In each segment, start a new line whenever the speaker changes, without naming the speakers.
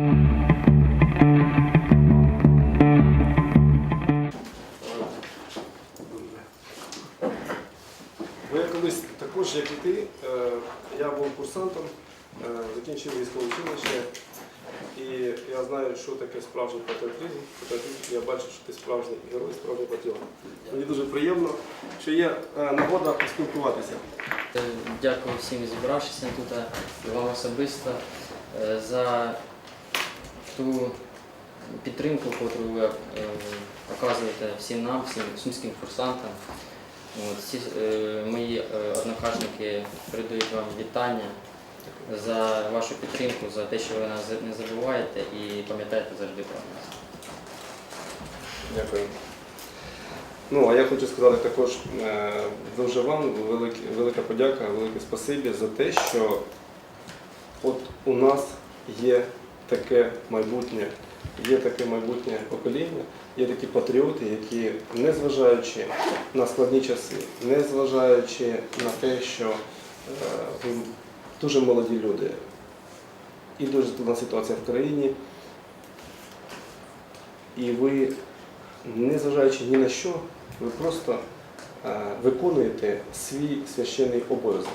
Я колись також, як і ти, е, я був курсантом, е, закінчив військове училище, і я знаю, що таке справжній патріотизм. Патріотизм. Я бачу, що ти справжній герой, справжній патріот. Мені дуже приємно, що є е, нагода поспілкуватися.
Дякую всім зібравшися тут і вам особисто за ту підтримку, яку ви е, оказуєте всім нам, всім сумським курсантам. От, всі е, мої е, однокашники передають вам вітання за вашу підтримку, за те, що ви нас не забуваєте і пам'ятаєте завжди про нас.
Дякую. Ну, а я хочу сказати також е, дуже вам велике, велика подяка, велике спасибі за те, що от у нас є таке майбутнє, є таке майбутнє покоління, є такі патріоти, які, незважаючи на складні часи, незважаючи на те, що е, ви дуже молоді люди і дуже складна ситуація в країні, і ви незважаючи ні на що, ви просто е, виконуєте свій священний обов'язок.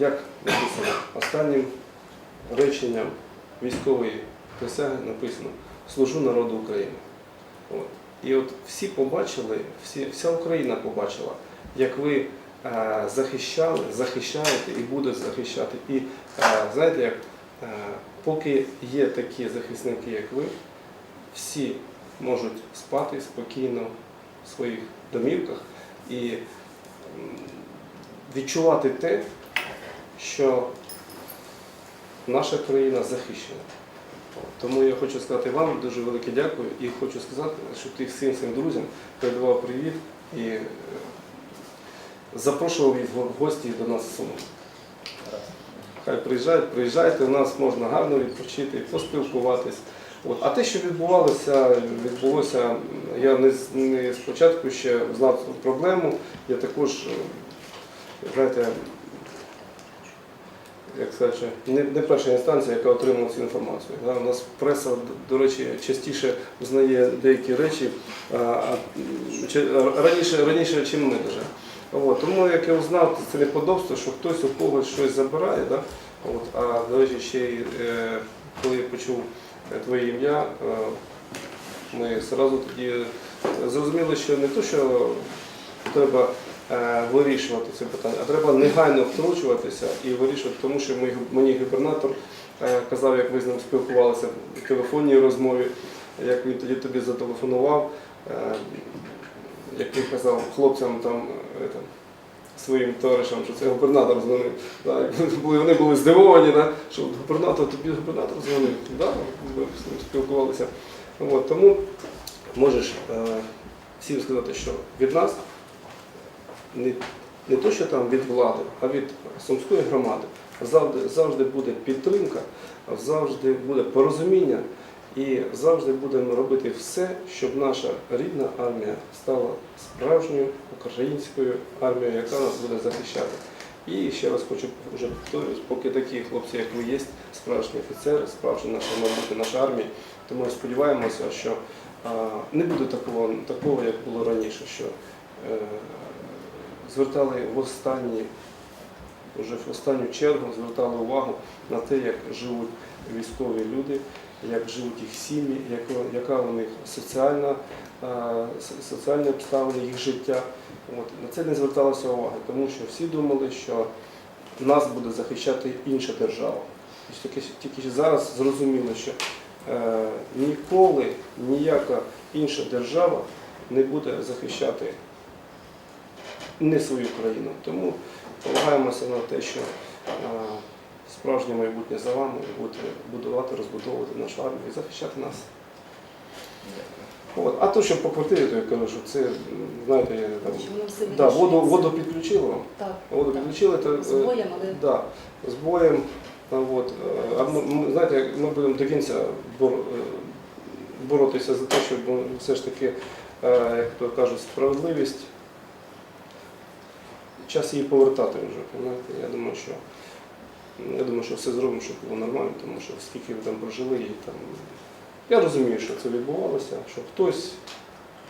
Як написано останнім реченням військової присяги написано Служу народу України. От. І от всі побачили, всі, вся Україна побачила, як ви е, захищали, захищаєте і будете захищати. І е, знаєте, як е, поки є такі захисники, як ви, всі можуть спати спокійно в своїх домівках і відчувати те, що наша країна захищена. Тому я хочу сказати вам дуже велике дякую і хочу сказати, щоб ти всім своїм друзям передавав привіт і е, запрошував їх в гості до нас в Суми. Хай приїжджають, приїжджайте, у нас можна гарно відпочити, поспілкуватись. От. А те, що відбувалося, відбулося, я не, не спочатку ще знав проблему, я також, е, знаєте, як сказати, не, не перша інстанція, яка отримала цю інформацію. Да, У нас преса, до речі, частіше знає деякі речі а, чи- раніше, раніше, ніж ми вже. От, тому як я узнав, це неподобство, що хтось у когось щось забирає. Да? От, а до речі, ще й е, коли я почув е, твоє ім'я, е, ми одразу тоді зрозуміли, що не то, що треба е, вирішувати це питання, а треба негайно втручуватися і вирішувати, тому що мені губернатор е, казав, як ви з ним спілкувалися в телефонній розмові, як він тоді тобі зателефонував, е, як він казав хлопцям е, там Своїм товаришам, що це губернатор дзвонив. Да, вони були здивовані, да, що губернатор, тобі губернатор дзвонив. Да, ми з ним спілкувалися. От, тому можеш е, всім сказати, що від нас не, не то, що там від влади, а від Сумської громади завжди, завжди буде підтримка, завжди буде порозуміння і завжди будемо робити все, щоб наша рідна армія стала справжньою українською армією, яка нас буде захищати. І ще раз хочу вже повторюсь, поки такі хлопці, як ви є, справжні офіцери, справжні наша майбутня наша армія. Тому сподіваємося, що а, не буде такого, такого, як було раніше, що е, звертали в останні, вже в останню чергу звертали увагу на те, як живуть військові люди, як живуть їх сім'ї, яка, у них соціальна, соціальні обставини їх життя. От. На це не зверталося уваги, тому що всі думали, що нас буде захищати інша держава. Тільки, тільки зараз зрозуміло, що е, ніколи ніяка інша держава не буде захищати не свою країну. Тому полагаємося на те, що е, справжнє майбутнє за вами і будете будувати, розбудовувати нашу армію і захищати нас. От. А то, що по квартирі, то я кажу, що це, знаєте, я там, да, воду, воду підключили вам.
Так,
Воду
так.
підключили, то,
З
е,
боєм, але
Да, з боєм. А От, е, а ми, знаєте, ми будемо до кінця бор, е, боротися за те, щоб ну, все ж таки, е, як то кажуть, справедливість. Час її повертати вже. Понимаєте? Я думаю, що Я думаю, що все зробимо, щоб було нормально, тому що скільки ви там прожили і там. Я розумію, що це відбувалося, що хтось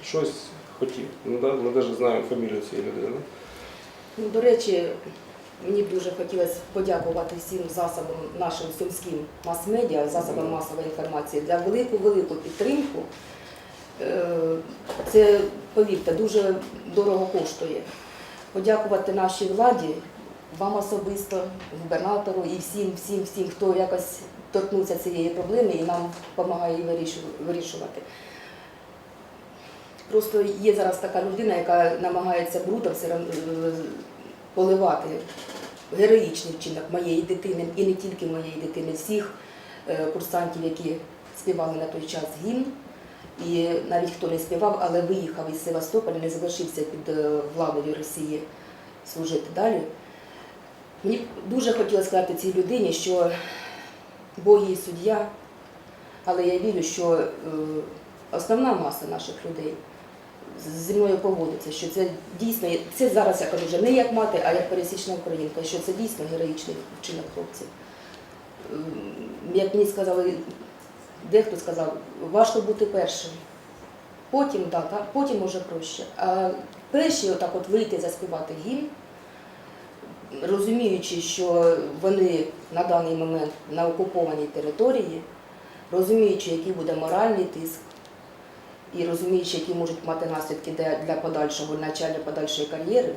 щось хотів. Ми навіть знаємо фамілію цієї людини.
Ну, до речі, мені б дуже хотілося подякувати всім засобам нашим сумським мас-медіа, засобам масової інформації за велику-велику підтримку. Е, Це, повірте, дуже дорого коштує. Подякувати нашій владі, вам особисто, губернатору і всім, всім, всім, хто якось торкнувся цієї проблеми і нам допомагає її вирішувати. Просто є зараз така людина, яка намагається брудом е, поливати героїчний вчинок моєї дитини, і не тільки моєї дитини, всіх е, курсантів, які співали на той час гімн. І навіть хто не співав, але виїхав із Севастополя, не залишився під е, владою Росії служити далі. Мені дуже хотілося сказати цій людині, що Бог є суддя, але я вірю, що е, основна маса наших людей зі мною погодиться, що це дійсно, це зараз я кажу вже не як мати, а як пересічна українка, що це дійсно героїчний вчинок хлопців. Ем, Як мені сказали, дехто сказав, важко бути першим. Потім, да, та, потім може проще. А перші отак от вийти заспівати гімн, розуміючи, що вони на даний момент на окупованій території, розуміючи, який буде моральний тиск, і розуміючи, які можуть мати наслідки для, для подальшого навчання, подальшої кар'єри,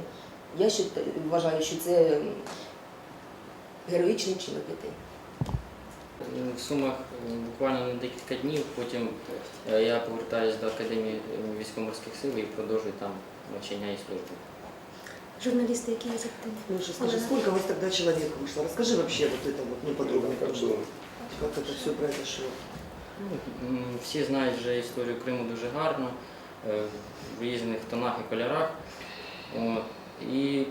я ще вважаю, що це героїчний чинок дітей
В Сумах е, буквально на декілька днів, потім е, я повертаюся до Академії е, військово-морських сил і продовжую там навчання і службу.
Журналисты, какие есть активны?
Леша, скажи, сколько у вас тогда человек вышло? Расскажи вообще вот это вот, ну, подробно,
Як
как,
було?
как это все произошло.
Ну, м, Всі знають вже історію Криму дуже гарно, е, в різних тонах і кольорах. От. І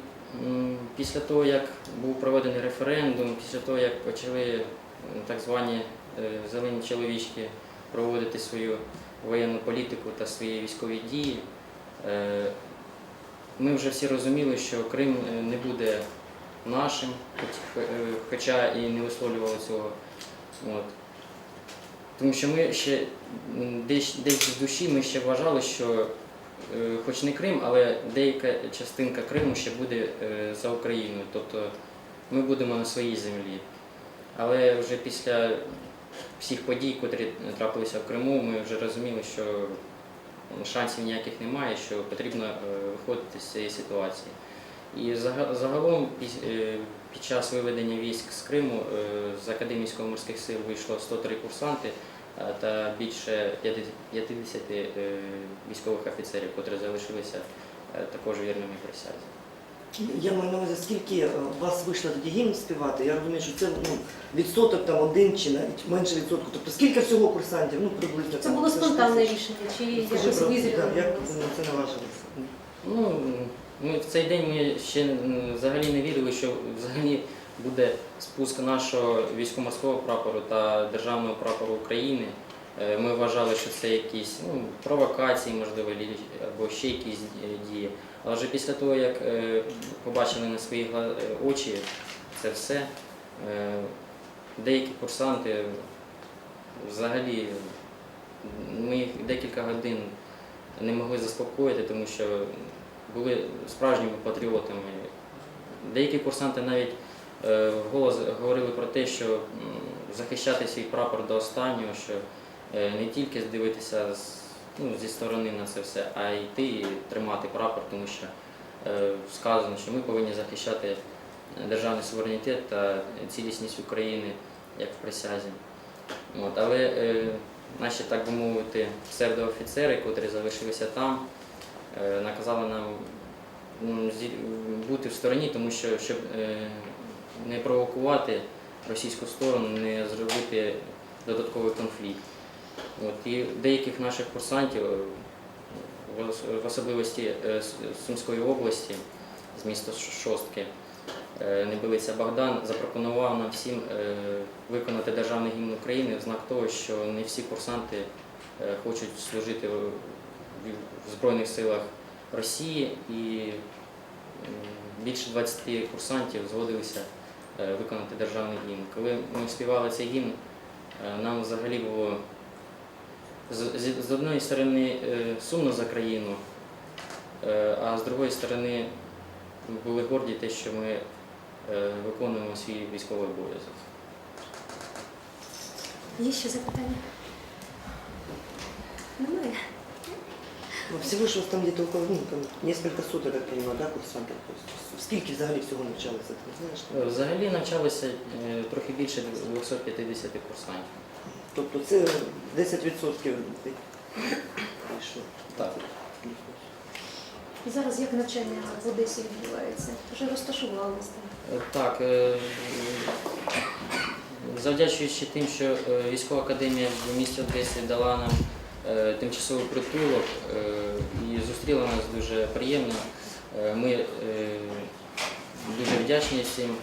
м, після того, як був проведений референдум, після того, як почали м, так звані е, зелені чоловічки проводити свою воєнну політику та свої військові дії, е, ми вже всі розуміли, що Крим е, не буде нашим, хоча і не висловлювали цього. От. Тому що ми ще десь, десь в душі ми ще вважали, що хоч не Крим, але деяка частинка Криму ще буде за Україною. Тобто ми будемо на своїй землі. Але вже після всіх подій, котрі трапилися в Криму, ми вже розуміли, що шансів ніяких немає, що потрібно е, виходити з цієї ситуації. І загалом е, під час виведення військ з Криму е, з Академії військово-морських сил вийшло 103 курсанти та більше 50 50 е, військових офіцерів, котрі залишилися також вірними присязі.
Я маю на увазі, скільки е, вас вийшло тоді гімн співати? Я розумію, що це ну, відсоток там один чи навіть менше відсотку. Тобто скільки всього курсантів? Ну, приблизно.
Це
там,
було спонтанне рішення, чи якось визріло?
да, як ну, це наважилося?
Ну, ми в цей день ми ще взагалі не вірили, що взагалі буде спуск нашого військово-морського прапору та державного прапору України. Е, Ми вважали, що це якісь ну, провокації, можливо, або ще якісь е, дії. Але вже після того, як е, побачили на свої очі це все, деякі курсанти взагалі ми їх декілька годин не могли заспокоїти, тому що були справжніми патріотами. Деякі курсанти навіть вголос говорили про те, що захищати свій прапор до останнього, що не тільки дивитися з, ну, зі сторони на це все, а йти і тримати прапор, тому що е, сказано, що ми повинні захищати державний суверенітет та цілісність України як в присязі. От, але е, наші, так би мовити, псевдоофіцери, котрі залишилися там, е, наказали нам зі- бути в стороні, тому що щоб е, не провокувати російську сторону, не зробити додатковий конфлікт. От, і деяких наших курсантів, е, в особливості е, Сумської області, з міста Шостки, е, Небилиця Богдан запропонував нам всім виконати державний гімн України в знак того, що не всі курсанти хочуть служити в Збройних силах Росії і більше 20 курсантів згодилися виконати державний гімн. Коли ми співали цей гімн, нам взагалі було з, з- з одної сторони е, сумно за країну, е, а з другої сторони були горді те, що ми е, виконуємо свій військовий обов'язок.
Є ще запитання? Немає.
Ну, всего ж там где-то около, ну, там несколько сот, я понимаю, да, курсантів? Тобто, скільки взагалі всього навчалося, ти не знаєш?
Взагалі навчалося трохи більше 250 курсантів.
Тобто це 10% і що?
Так.
І зараз як навчання в Одесі відбувається? Вже розташувалися там.
Е, Так, е, завдячуючи тим, що е, військова академія в місті Одесі дала нам тимчасовий притулок і зустріла нас дуже приємно. Ми дуже вдячні всім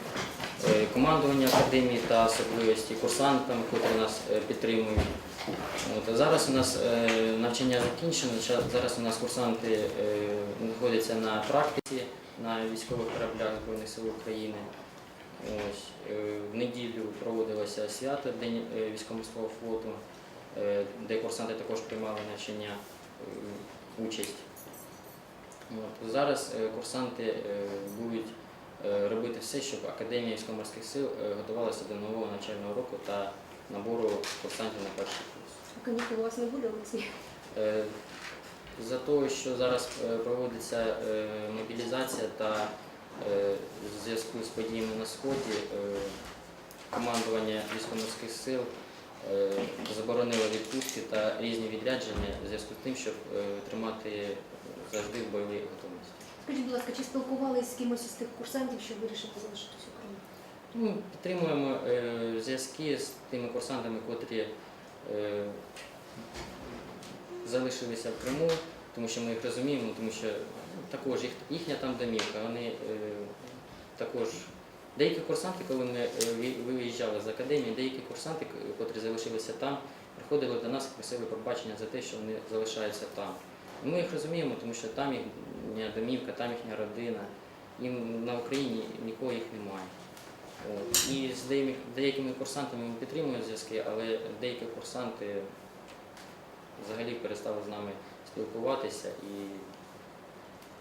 е, командуванню академії та особливості курсантам, котрі нас е, підтримують. От, зараз у нас е, навчання закінчено. Зараз у нас курсанти знаходяться на практиці на військових кораблях Збройних сил України. Ось, в неділю проводилося свято День військово-морського флоту, де курсанти також приймали навчання участь. От, зараз курсанти будуть робити все, щоб Академія військово-морських сил е, готувалася до нового навчального року та набору курсантів на перший курс.
А канікул у вас не буде Олексій?
Е, За того, що зараз е, проводиться е, мобілізація та е, в зв'язку з подіями на Сході, е, командування військово-морських сил е, заборонило відпустки та різні відрядження в зв'язку з тим, щоб е, тримати завжди в бойовій готовності.
Скажіть, будь ласка, чи спілкувалися з кимось із тих курсантів, що вирішили залишитися Україні?
Ну, підтримуємо е, зв'язки з тими курсантами, котрі е, залишилися в Криму, тому що ми їх розуміємо, тому що ну, також їх, їхня там домівка. Вони е, також деякі курсанти, коли ми е, виїжджали з академії, деякі курсанти, котрі залишилися там, приходили до нас і просили пробачення за те, що вони залишаються там. Ми їх розуміємо, тому що там їхня домівка, там їхня родина. Їм на Україні нікого їх немає. От. І з деякими, курсантами ми підтримуємо зв'язки, але деякі курсанти взагалі перестали з нами спілкуватися і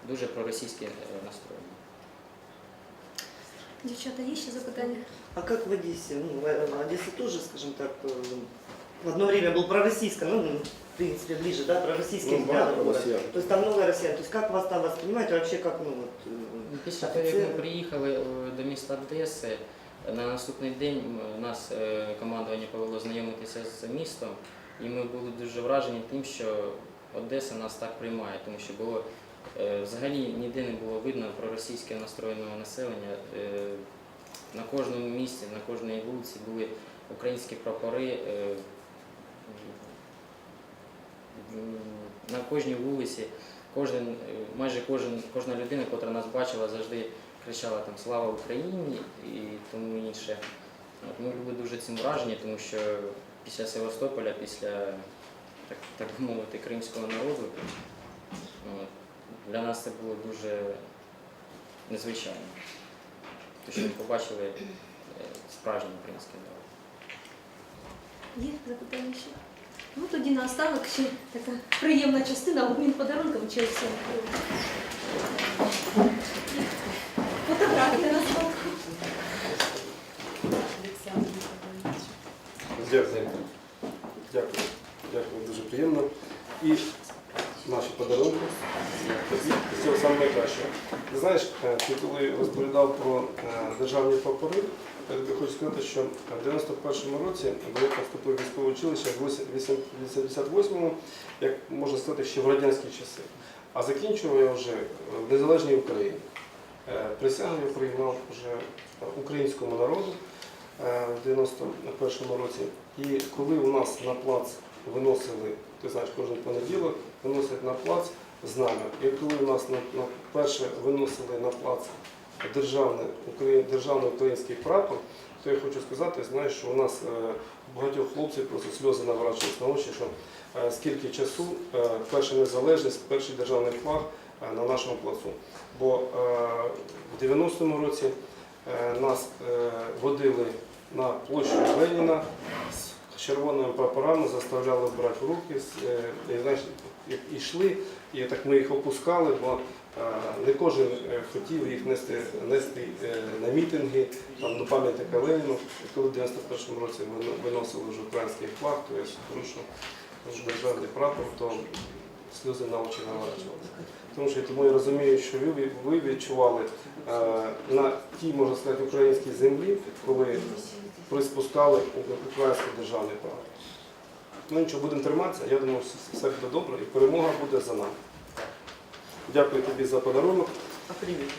дуже проросійські е, настроєні.
Дівчата, є ще запитання?
А как в Одессе? Ну, в- Одесса тоже, скажем так, в одно время был пророссийско, ну, в принципе, ближе, да, пророссийский
Ну,
взгляд.
багато
город.
росіян.
То есть там много россиян. То есть как вас там воспринимают, и вообще как, ну, вот, э,
Після того, як ми
офіцери?
приїхали е, до міста Одеси, на наступний день м, нас е, командування повело знайомитися з містом, і ми були дуже вражені тим, що Одеса нас так приймає, тому що було е, взагалі ніде не було видно проросійське настроєного населення. Е, На кожному місці, на кожній вулиці були українські прапори. е, На кожній вулиці кожен, е, майже кожен, кожна людина, яка нас бачила, завжди кричала там Слава Україні і тому інше. От, Ми були дуже цим вражені, тому що після Севастополя, після так, так би мовити, кримського народу, от, для нас це було дуже незвичайно. Тому що ми побачили е, справжній український народ.
Є запитання ще? Ну тоді на останок ще така приємна частина обмін подарунком чи все. Фотографія на стол.
Дякую. Дякую. Дякую, дуже приємно. І подарунки. Всього саме найкращого. Ти знаєш, е, ти коли розповідав про е, державні прапори, я тобі хочу сказати, що в 91-му році, бо я вступив військове училище в 88-му, як можна сказати, ще в радянські часи. А закінчував я вже в незалежній Україні. Е, Присягу я приймав вже українському народу в 91-му році. І коли у нас на плац виносили, ти знаєш, кожен понеділок виносять на плац знамя. І коли у нас на, на перше виносили на плац державний, державний український прапор, то я хочу сказати, знаєш, що у нас е, багатьох хлопців просто сльози наворачують на очі, що е, скільки часу е, перша незалежність, перший державний флаг на нашому плацу. Бо в 90-му році нас водили на площу Леніна з червоними прапорами, заставляли брати руки, е, і, йшли, і так ми їх опускали, бо е, не кожен е, хотів їх нести, нести на мітинги, там, до пам'ятника Леніну. Коли в 91-му році вино- виносили вже український флаг, то я що державний прапор, то сльози на очі наворачувалися. Тому що тому я розумію, що ви, відчували на тій, можна сказати, українській землі, коли приспускали український державний прапор. Ну нічого, будемо триматися, я думаю, все- все буде добре і перемога буде за нами. Дякую тобі за подарунок.
А привіт.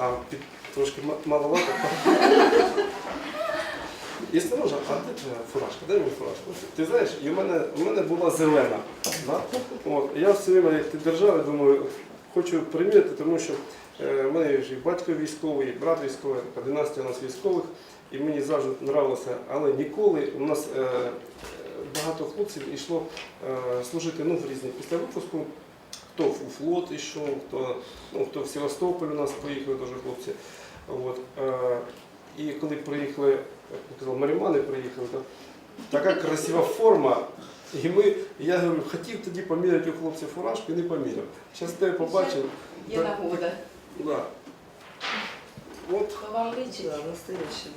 А під трошки ма- маловато. Якщо можна, а де твоя фуражка? Дай мені фуражку. Ти знаєш, і в мене, в мене була зелена. Да? От, я все время, як ти держав, думаю, хочу приміряти, тому що е, в мене ж і батько військовий, і брат військовий, 11 у нас військових, і мені завжди нравилося, але ніколи у нас е, багато хлопців йшло е, служити ну, в різні після випуску. Хто у флот йшов, хто, ну, хто в Севастополь у нас поїхали дуже хлопці. От, е, і коли приїхали, як казав, марімани приїхали, то така красива форма. І ми, я говорю, хотів тоді поміряти у хлопців фуражку і не поміряв. Зараз тебе побачив.
Є нагода.
Да. От,
То вам личить.
Да, настоящий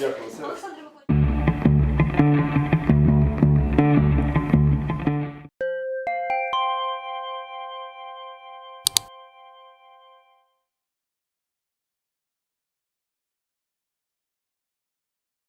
дякую. Це